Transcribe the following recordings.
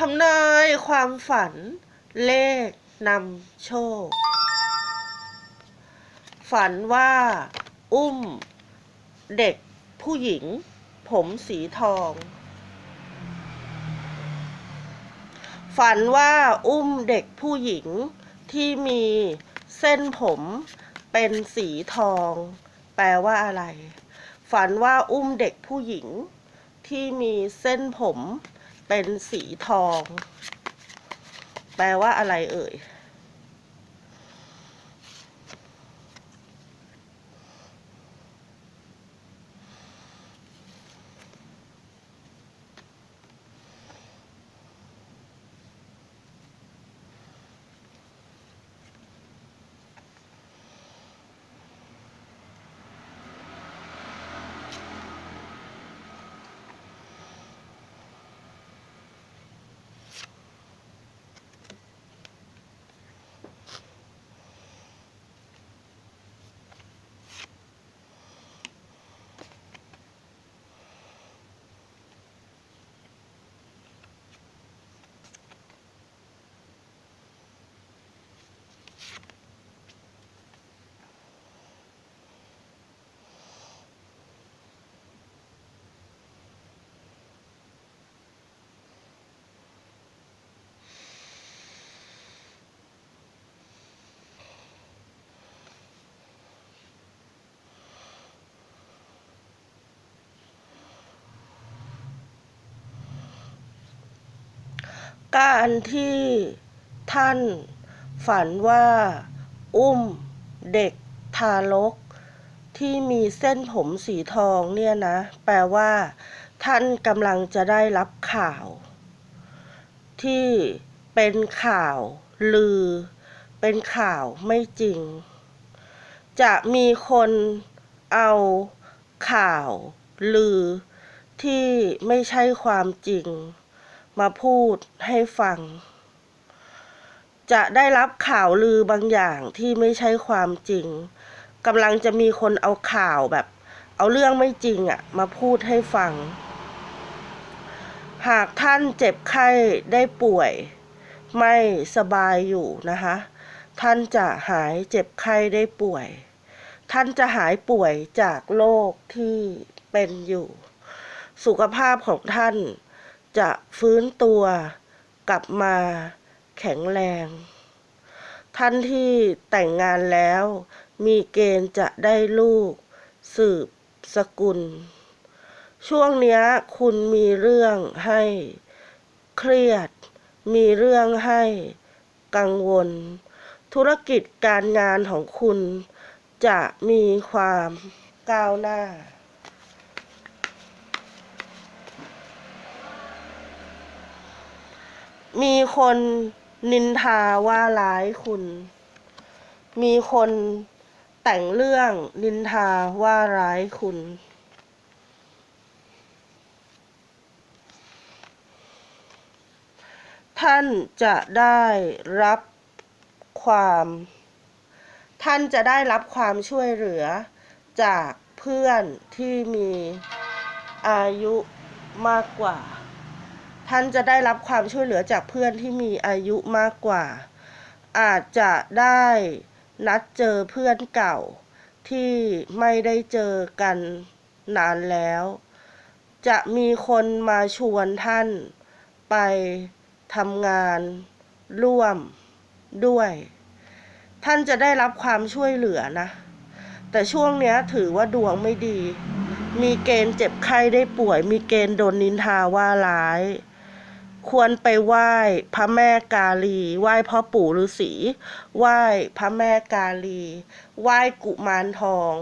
ทำนายความฝัน เลขนำโชค ฝันว่า อุ้ม เด็กผู้หญิง ผมสีทอง ฝันว่าอุ้มเด็กผู้หญิงที่มีเส้นผมเป็นสีทอง แปลว่าอะไร ฝันว่าอุ้มเด็กผู้หญิงที่มีเส้นผม เป็นสีทอง แปลว่าอะไรเอ่ย การที่ท่านฝันว่า อุ้มเด็กทารก ที่มีเส้นผมสีทองเนี่ยนะ แปลว่า ท่านกำลังจะได้รับข่าว ที่เป็นข่าว ลือ เป็นข่าวไม่จริง จะมีคนเอาข่าว ลือ ที่ไม่ใช่ความจริง มาพูดให้ฟัง จะได้รับข่าวลือบางอย่างที่ไม่ใช่ความจริงกำลังจะมีคนเอาข่าวแบบ เอาเรื่องไม่จริงอะมาพูดให้ฟัง หากท่านเจ็บไข้ได้ป่วย ไม่สบายอยู่นะคะ ท่านจะหายเจ็บไข้ได้ป่วย ท่านจะหายป่วยจากโรคที่เป็นอยู่ สุขภาพของท่าน จะฟื้นตัวกลับมาแข็งแรง ท่านที่แต่งงานแล้ว มีเกณฑ์จะได้ลูก สืบสกุล ช่วงเนี้ยคุณมีเรื่องให้เครียด มีเรื่องให้กังวล ธุรกิจการงานของคุณจะมีความก้าวหน้า มีคนนินทาว่าร้ายคุณ มีคนแต่งเรื่องนินทาว่าร้ายคุณ ท่านจะได้รับความ ท่านจะได้รับความช่วยเหลือจากเพื่อนที่มีอายุมากกว่า ท่านจะได้รับความช่วยเหลือจากเพื่อนที่มีอายุมากกว่า อาจจะได้นัดเจอเพื่อนเก่า ที่ไม่ได้เจอกันนานแล้ว จะมีคนมาชวนท่านไปทำงานร่วมด้วย ท่านจะได้รับความช่วยเหลือนะ แต่ช่วงนี้ถือว่าดวงไม่ดี มีเกณฑ์เจ็บไข้ได้ป่วย มีเกณฑ์โดนนินทาว่าร้าย ควรไปไหว้พระแม่กาลี ไหว้พ่อปู่ฤาษี ไหว้พระแม่กาลี ไหว้กุมารทอง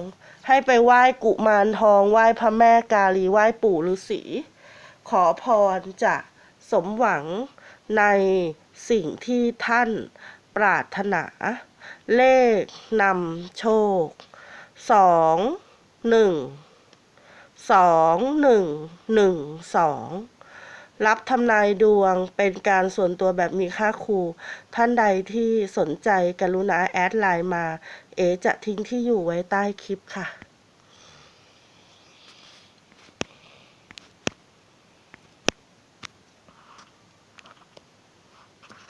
ให้ไปไหว้กุมารทอง ไหว้พระแม่กาลี ไหว้ปู่ฤาษี ขอพรจะสมหวังในสิ่งที่ท่านปรารถนา เลขนำโชค สองหนึ่ง สองหนึ่ง หนึ่งสอง รับทำนายดวงเป็นการส่วนตัวแบบมีค่าครู ท่านใดที่สนใจกรุณาแอดไลน์มา เอจะทิ้งที่อยู่ไว้ใต้คลิปค่ะ